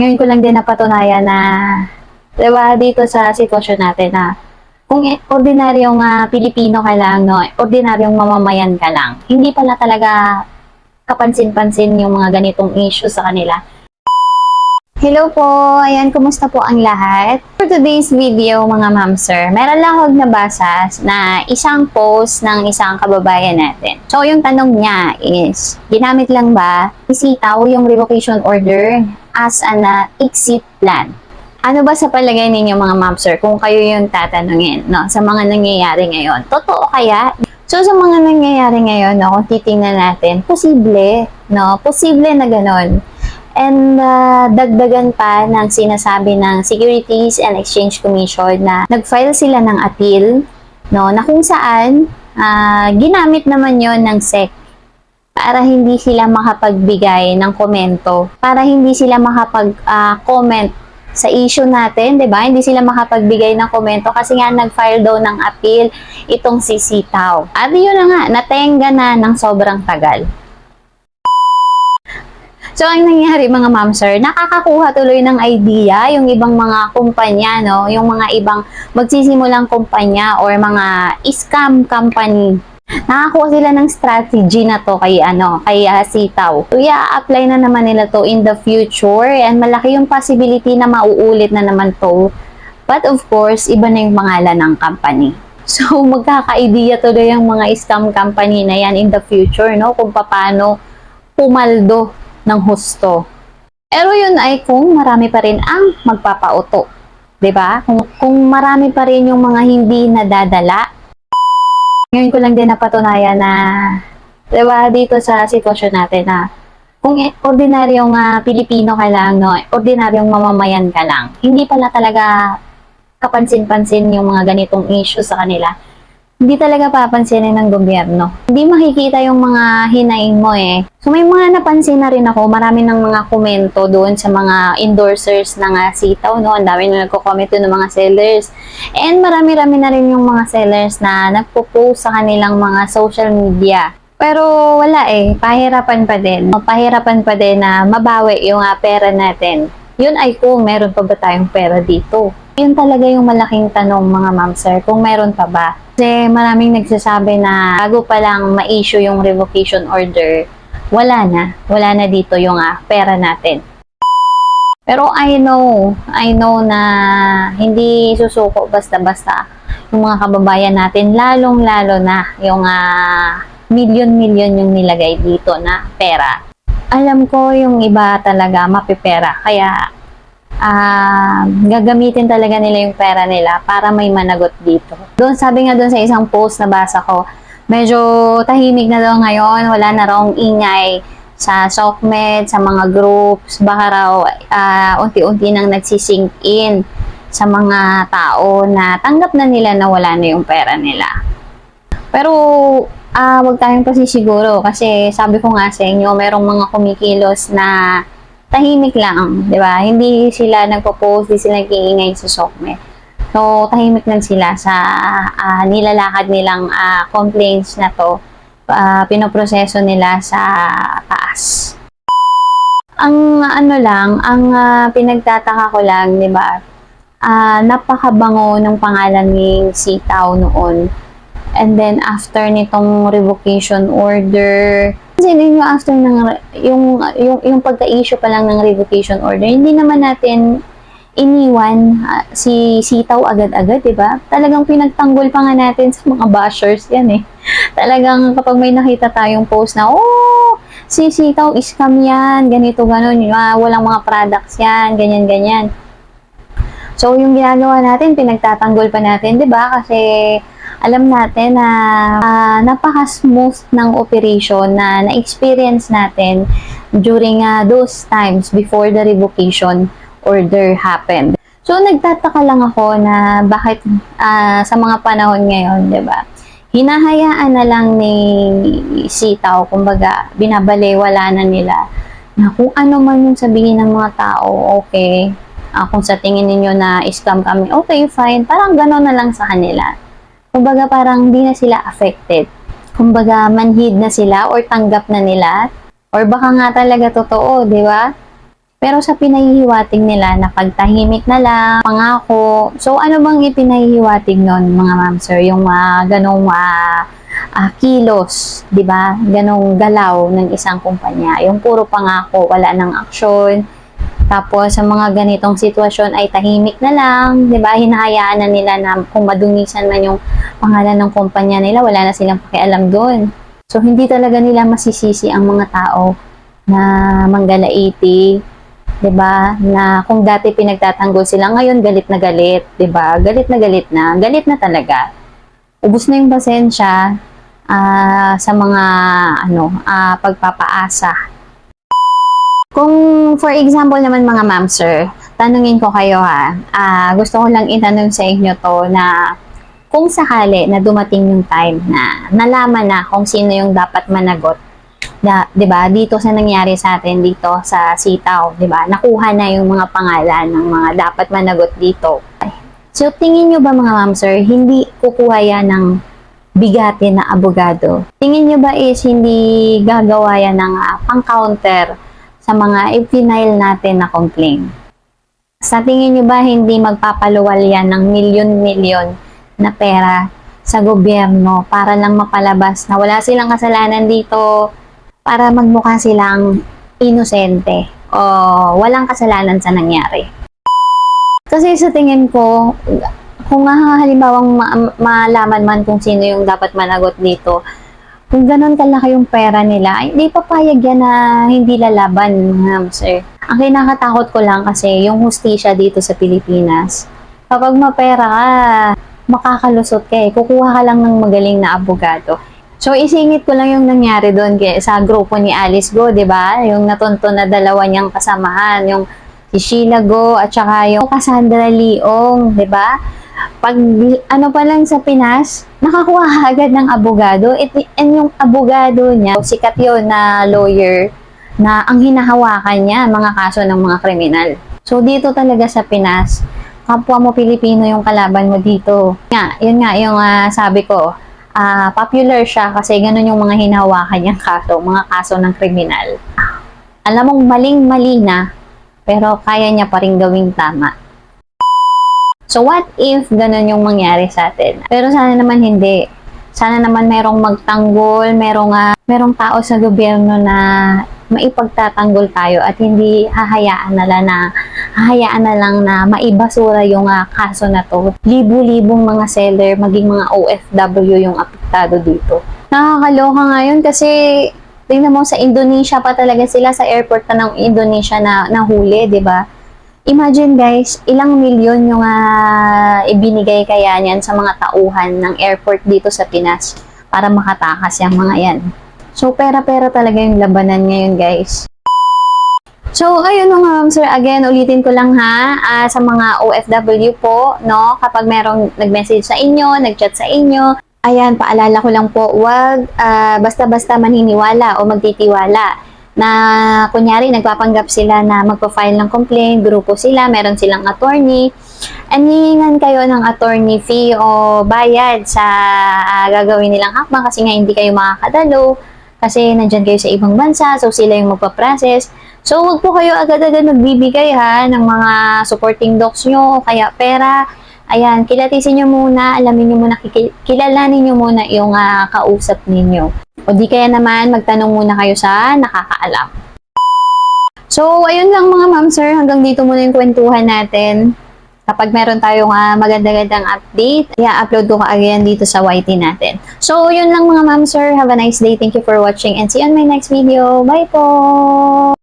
Ngayon ko lang din napatunayan na, diba, dito sa sitwasyon natin na kung ordinaryong ah, Pilipino ka lang, no, ordinaryong mamamayan ka lang, hindi pala talaga kapansin-pansin yung mga ganitong issue sa kanila. Hello po! Ayan, kumusta po ang lahat? For today's video, mga ma'am sir, meron lang akong nabasa na isang post ng isang kababayan natin. So, yung tanong niya is, ginamit lang ba isitaw yung revocation order as an uh, exit plan? Ano ba sa palagay ninyo mga ma'am sir kung kayo yung tatanungin no, sa mga nangyayari ngayon? Totoo kaya? So, sa mga nangyayari ngayon, no, kung titingnan natin, posible, no, posible na ganon. And uh, dagdagan pa ng sinasabi ng Securities and Exchange Commission na nag-file sila ng appeal, no, na kung saan ah, ginamit naman yon ng SEC para hindi sila makapagbigay ng komento, para hindi sila makapag-comment sa issue natin, 'di ba? Hindi sila makapagbigay ng komento kasi nga nag-file daw ng appeal itong si Sitaw. At yun na nga, natenga na ng sobrang tagal. So, ang nangyari mga ma'am sir, nakakakuha tuloy ng idea yung ibang mga kumpanya, no? Yung mga ibang magsisimulang kumpanya or mga scam company. Nakakuha sila ng strategy na to kay ano, kay uh, Sitaw. So, i-apply na naman nila to in the future and malaki yung possibility na mauulit na naman to. But of course, iba na yung pangalan ng company. So, magkaka-idea tuloy yung mga scam company na yan in the future, no? Kung paano pumaldo ng husto. Pero yun ay kung marami pa rin ang magpapauto. ba? Kung, kung marami pa rin yung mga hindi nadadala. Ngayon ko lang din napatunayan na 'di ba dito sa sitwasyon natin na kung ordinaryong ah, Pilipino ka lang, no, ordinaryong mamamayan ka lang, hindi pala talaga kapansin-pansin yung mga ganitong issue sa kanila hindi talaga papansinin ng gobyerno. Hindi makikita yung mga hinaing mo eh. So may mga napansin na rin ako, marami ng mga komento doon sa mga endorsers ng uh, sitaw, no? Ang dami na nagko-comment ng mga sellers. And marami-rami na rin yung mga sellers na nagpo-post sa kanilang mga social media. Pero wala eh, pahirapan pa din. Pahirapan pa din na mabawi yung uh, pera natin. Yun ay kung meron pa ba tayong pera dito. Yun talaga yung malaking tanong mga ma'am sir, kung meron pa ba. Kasi maraming nagsasabi na bago pa lang ma-issue yung revocation order, wala na. Wala na dito yung ah, pera natin. Pero I know, I know na hindi susuko basta-basta yung mga kababayan natin, lalong-lalo na yung ah, million-million yung nilagay dito na pera. Alam ko yung iba talaga mapipera, kaya ah gagamitin talaga nila yung pera nila para may managot dito. Doon, sabi nga doon sa isang post na basa ko, medyo tahimik na daw ngayon, wala na raw ingay sa SOCMED, sa mga groups, baka raw ah, unti-unti nang nagsisink in sa mga tao na tanggap na nila na wala na yung pera nila. Pero ah wag tayong pasisiguro kasi sabi ko nga sa inyo, merong mga kumikilos na tahimik lang, di ba? Hindi sila nagpo-post, hindi sila nag-iingay sa SOCME. So, tahimik lang sila sa ah, nilalakad nilang ah, complaints na to. Ah, pinoproseso nila sa taas. Ang ano lang, ang ah, pinagtataka ko lang, di ba? Ah, napakabango ng pangalan ni Sitaw noon. And then, after nitong revocation order, kasi din yung after ng, yung, yung, yung pagka-issue pa lang ng revocation order, hindi naman natin iniwan ah, si Sitaw agad-agad, di ba? Talagang pinagtanggol pa nga natin sa mga bashers yan eh. Talagang kapag may nakita tayong post na, oh, si Sitaw scam yan, ganito, ganon, ah, walang mga products yan, ganyan, ganyan. So, yung ginagawa natin, pinagtatanggol pa natin, di ba? Kasi alam natin na ah, napaka-smooth ng operation na na-experience natin during ah, those times before the revocation order happened. So, nagtataka lang ako na bakit ah, sa mga panahon ngayon, di ba? Hinahayaan na lang ni Sitaw, kumbaga, binabalewala na nila na kung ano man yung sabihin ng mga tao, okay, Ah, kung sa tingin ninyo na scam kami, okay, fine. Parang gano'n na lang sa kanila. Kumbaga parang di na sila affected. Kumbaga manhid na sila or tanggap na nila. Or baka nga talaga totoo, di ba? Pero sa pinahihiwatig nila na pagtahimik na lang, pangako. So ano bang ipinahihiwatig nun mga ma'am sir? Yung uh, ganong ah, ah, kilos, di ba? Ganong galaw ng isang kumpanya. Yung puro pangako, wala ng aksyon. Tapos sa mga ganitong sitwasyon ay tahimik na lang, di ba? Hinahayaan na nila na kung madumisan man yung pangalan ng kumpanya nila, wala na silang pakialam doon. So hindi talaga nila masisisi ang mga tao na manggalaiti, 'di ba? Na kung dati pinagtatanggol sila, ngayon galit na galit, 'di ba? Galit na galit na, galit na talaga. Ubus na yung pasensya ah, sa mga ano, ah, pagpapaasa. Kung for example naman mga ma'am sir, tanungin ko kayo ha. Ah, gusto ko lang itanong sa inyo to na kung sakali na dumating yung time na nalaman na kung sino yung dapat managot na, 'di ba? Dito sa nangyari sa atin dito sa Sitaw, 'di ba? Nakuha na yung mga pangalan ng mga dapat managot dito. So tingin nyo ba mga ma'am sir, hindi kukuha yan ng bigati na abogado? Tingin nyo ba is hindi gagawa yan ng ah, pang-counter sa mga i-file natin na complaint? Sa tingin nyo ba hindi magpapaluwal yan ng milyon-milyon na pera sa gobyerno para lang mapalabas na wala silang kasalanan dito, para magmukha silang inosente o walang kasalanan sa nangyari. Kasi sa tingin ko, kung nga halimbawang ma- malaman man kung sino yung dapat managot dito, kung ganun kalaki yung pera nila, hindi papayag yan na hindi lalaban, mga sir. Ang kinakatakot ko lang kasi yung hustisya dito sa Pilipinas, kapag mapera ka, makakalusot ka eh. Kukuha ka lang ng magaling na abogado. So, isingit ko lang yung nangyari doon kay- sa grupo ni Alice Go, di ba? Yung natunto na dalawa niyang kasamahan, yung si Sheila Go at saka yung Cassandra Leong, di ba? Pag ano pa lang sa Pinas, nakakuha ka agad ng abogado. It, and yung abogado niya, sikat yun na lawyer na ang hinahawakan niya, mga kaso ng mga kriminal. So, dito talaga sa Pinas, kapwa mo Pilipino yung kalaban mo dito. Nga, yun nga yung ah, sabi ko, ah, popular siya kasi ganun yung mga hinahawakan niyang kaso, mga kaso ng kriminal. Alam mong maling-mali na, pero kaya niya pa rin gawing tama. So what if ganun yung mangyari sa atin? Pero sana naman hindi. Sana naman merong magtanggol, merong, ah, merong tao sa gobyerno na maipagtatanggol tayo at hindi hahayaan na lang na hahayaan na lang na maibasura yung ah, kaso na to. Libo-libong mga seller, maging mga OFW yung apektado dito. Nakakaloka ngayon kasi tingnan mo sa Indonesia pa talaga sila sa airport pa ng Indonesia na nahuli, 'di ba? Imagine guys, ilang milyon yung ah, ibinigay kaya niyan sa mga tauhan ng airport dito sa Pinas para makatakas yung mga yan. So, pera-pera talaga yung labanan ngayon, guys. So, ayun mga ma'am sir, again, ulitin ko lang ha, ah, sa mga OFW po, no, kapag merong nag-message sa inyo, nag-chat sa inyo, ayan, paalala ko lang po, wag ah, basta-basta maniniwala o magtitiwala na kunyari nagpapanggap sila na magpa-file ng complaint, grupo sila, meron silang attorney, and hihingan kayo ng attorney fee o bayad sa ah, gagawin nilang hakbang kasi nga hindi kayo makakadalo kasi nandyan kayo sa ibang bansa, so sila yung magpa-process. So, wag po kayo agad-agad magbibigay ha ng mga supporting docs nyo o kaya pera. Ayan, kilatisin nyo muna, alamin nyo muna, kilalanin nyo muna yung ah, kausap ninyo. O di kaya naman, magtanong muna kayo sa nakakaalam. So, ayun lang mga ma'am sir, hanggang dito muna yung kwentuhan natin. Kapag meron tayong uh, maganda-gandang update, i-upload ko again dito sa YT natin. So, yun lang mga ma'am sir. Have a nice day. Thank you for watching and see you on my next video. Bye po!